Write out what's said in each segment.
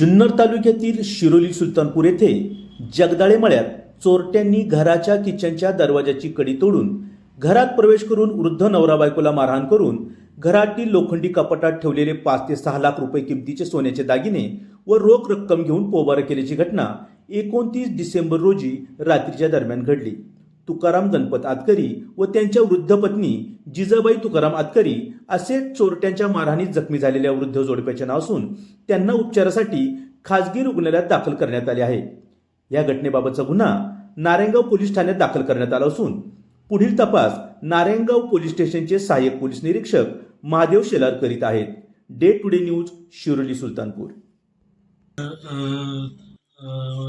जुन्नर तालुक्यातील शिरोली सुलतानपूर येथे जगदाळे मळ्यात चोरट्यांनी घराच्या किचनच्या दरवाजाची कडी तोडून घरात प्रवेश करून वृद्ध नवरा बायकोला मारहाण करून घरातील लोखंडी कपाटात ठेवलेले पाच ते सहा लाख रुपये किमतीचे सोन्याचे दागिने व रोख रक्कम घेऊन पोबारा केल्याची घटना एकोणतीस डिसेंबर रोजी रात्रीच्या दरम्यान घडली. तुकाराम गणपत आतकरी व त्यांच्या वृद्ध पत्नी जिजाबाई तुकाराम आतकरी असे चोरट्यांच्या मारहाणीत जखमी झालेल्या वृद्ध जोडप्याचे नाव असून त्यांना उपचारासाठी खासगी रुग्णालयात दाखल करण्यात आले आहे. या घटनेबाबतचा गुन्हा नारायणगाव पोलीस ठाण्यात दाखल करण्यात आला असून पुढील तपास नारायणगाव पोलीस स्टेशनचे सहाय्यक पोलीस निरीक्षक महादेव शेलार करीत आहेत. Day to day news Shiroli Sultanpur.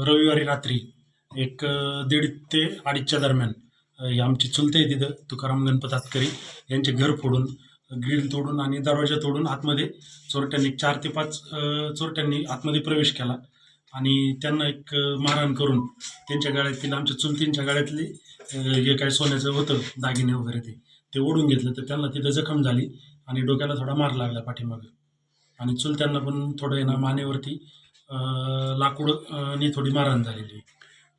रविवारी रात्री एक दीड ते अडीचच्या दरम्यान आमची चुलते आहे तिथं तुकाराम गणपत हातकरी यांचे घर फोडून ग्रिल तोडून आणि दरवाजा तोडून आतमध्ये चोरट्यांनी चार ते पाच चोरट्यांनी आतमध्ये प्रवेश केला. आणि त्यांना एक मारहाण करून त्यांच्या गाड्यातील आमच्या चुलतींच्या गाड्यातले जे काय सोन्याचं होतं दागिने वगैरे ते ते ओढून घेतलं. तर त्यांना तिथं जखम झाली आणि डोक्याला थोडा मार लागला पाठीमागं. आणि चुलत्यांना पण थोडं आहे ना मानेवरती लाकूड आणि थोडी मारहाण झालेली आहे.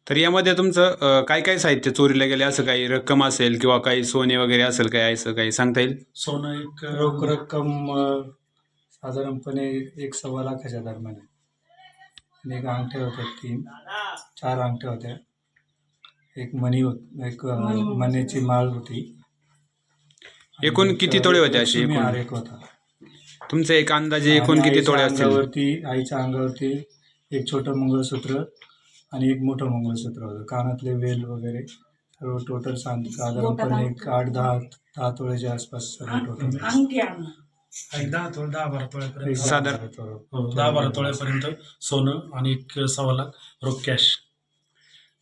तर यामध्ये तुमचं काय काय साहित्य चोरीला गेले? असं काही रक्कम असेल किंवा काही सोने वगैरे असेल काय? असं काही सांगता येईल? सोनं एक रोख रक्कम अ, साधारणपणे एक सव्वा लाखाच्या दरम्यान आहे. आणि एक अंगठ्या होत्या तीन चार अंगठ्या होत्या. एक मणी होत एक अ, मण्याची माळ होती. आणि एकूण एक, किती तोळे होते असे लक्ष्मी एकूण? हार एक होता. तुमचं एक अंदाजे एकूण आणि किती आईच्या तोळे असतील? अंगावरती आईच्या अंगावरती एक छोटं मंगळसूत्र आणि एक मोठं मंगळसूत्र होतं. कानातले वेल वगैरे सर्व टोटल सांग साधारणपणे एक आठ दहा दहा तोळ्याच्या आसपास सर्व टोटल अंगठी आणून एक दहा तोळे दहा बारा तोळ्यापर्यंत. साधारण- हो, दहा बारा तोळ्यापर्यंत सोनं आणि एक सव्वा लाख रोख कॅश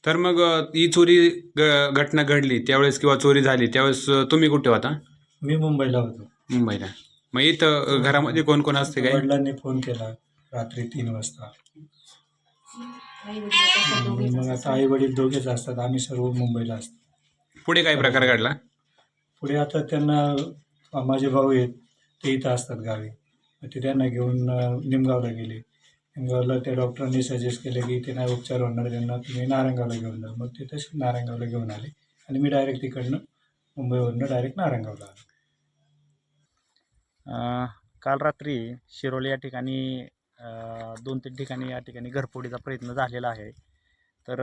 तर मग अ, ही चोरी ग- घटना घडली. त्यावेळेस किंवा चोरी झाली. त्यावेळेस अ, तुम्ही कुठे होता? मी मुंबईला होतो. मुंबईला. मग इथं अ, घरामध्ये कोण कोण असते काय? वडिलांनी फोन केला रात्री तीन वाजता. मग आता आई वडील दोघेच असतात. आम्ही सर्व मुंबईला असतो. पुढे काय प्रकार घडला? पुढे आता त्यांना माझे भाऊ आहेत ते इथं असतात गावी. मग ते त्यांना घेऊन निमगावला गेले. निमगावला त्या डॉक्टरांनी सजेस्ट केलं की नाही उपचार होणार त्यांना. तुम्ही नारायणगावला घेऊन जा. मग ते तसे नारायणगावला घेऊन आले. आणि मी डायरेक्ट तिकडनं मुंबईवरनं डायरेक्ट नारायणगावला आलो. काल रात्री शिरोली या ठिकाणी दोन तीन ठिकाणी या ठिकाणी घरफोडीचा प्रयत्न झालेला आहे. तर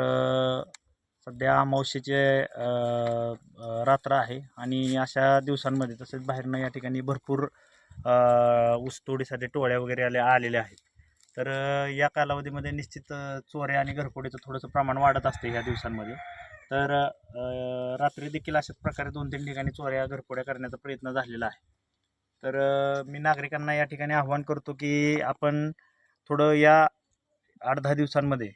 सध्या अमावस्येचे रात्र आहे आणि अशा दिवसांमध्ये तसेच बाहेरनं या ठिकाणी भरपूर ऊसतोडीसाठी टोळ्या वगैरे आल्या आलेल्या आहेत. तर या कालावधीमध्ये निश्चित चोऱ्या आणि घरफोडीचं थोडंसं प्रमाण वाढत असते ह्या दिवसांमध्ये. तर रात्री देखील अशाच प्रकारे दोन तीन ठिकाणी चोऱ्या घरफोड्या करण्याचा प्रयत्न झालेला आहे. तर मी नागरिकांना या ठिकाणी आव्हान करतो की आपण थोडं या आठ दहा दिवसांमध्ये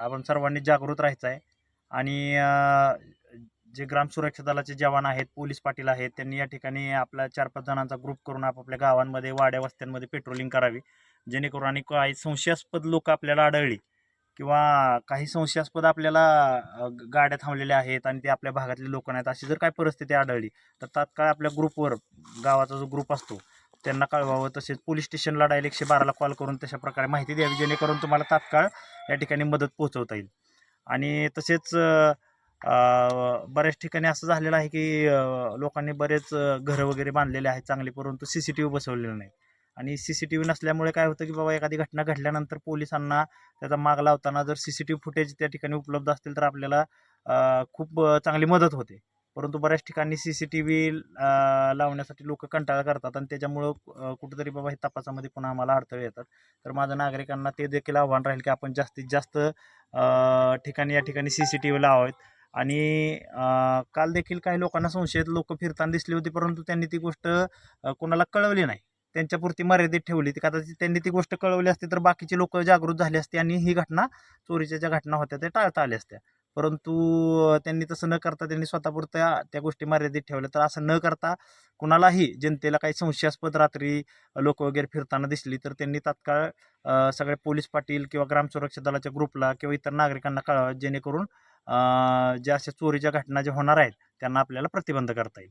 आपण सर्वांनी जागृत राहायचं आहे. आणि जे ग्राम सुरक्षा दलाचे जवान आहेत पोलीस पाटील आहेत त्यांनी या ठिकाणी आपल्या चार पाच जणांचा ग्रुप करून आपापल्या गावांमध्ये वाड्या वस्त्यांमध्ये पेट्रोलिंग करावी. जेणेकरून आणि काही संशयास्पद लोक आपल्याला आढळली किंवा काही संशयास्पद आपल्याला गाड्या थांबलेल्या आहेत आणि ते आपल्या भागातले लोक नाहीत अशी जर काही परिस्थिती आढळली तर तात्काळ आपल्या ग्रुपवर गावाचा जो ग्रुप असतो त्यांना कळवावं. तसेच पोलीस स्टेशनला डायल एकशे बाराला कॉल करून तशा प्रकारे माहिती द्यावी जेणेकरून तुम्हाला तात्काळ या ठिकाणी मदत पोहोचवता येईल. आणि तसेच बऱ्याच ठिकाणी असं झालेलं आहे की लोकांनी बरेच घरं वगैरे बांधलेले आहेत चांगले परंतु सी सी टी व्ही बसवलेलं नाही. आणि सी सी टी व्ही नसल्यामुळे काय होतं की बाबा एखादी घटना घडल्यानंतर पोलिसांना त्याचा माग लावताना जर C C T V footage त्या ठिकाणी उपलब्ध असतील तर आपल्याला खूप चांगली मदत होते. परंतु बऱ्याच ठिकाणी सी सी टी व्ही लावण्यासाठी लोक कंटाळा करतात आणि त्याच्यामुळं कुठेतरी बाबा हे तपासामध्ये पुन्हा आम्हाला अडथळे येतात. तर माझं नागरिकांना ते देखील आव्हान राहील की आपण जास्तीत जास्त ठिकाणी या ठिकाणी सी सी टी व्ही लावावेत आणि काल देखील काही लोकांना संशयित लोक फिरताना दिसली होती परंतु त्यांनी ती गोष्ट कोणाला कळवली नाही. त्यांच्यापुरती मर्यादित ठेवली. ती कदाचित त्यांनी ती गोष्ट कळवली असती तर बाकीचे लोक जागृत झाले असते आणि ही घटना चोरीच्या ज्या घटना होत्या त्या टाळता आल्या असत्या. परंतु त्यांनी तसं न करता त्यांनी स्वतःपुरत्या त्या गोष्टी मर्यादित ठेवल्या. तर असं न करता कुणालाही जनतेला काही संशयास्पद रात्री लोक वगैरे फिरताना दिसली तर त्यांनी तात्काळ सगळे पोलीस पाटील किंवा ग्राम सुरक्षा दलाच्या ग्रुपला किंवा इतर नागरिकांना कळावं जेणेकरून ज्या अशा चोरीच्या घटना ज्या होणार आहेत त्यांना आपल्याला प्रतिबंध करता येईल.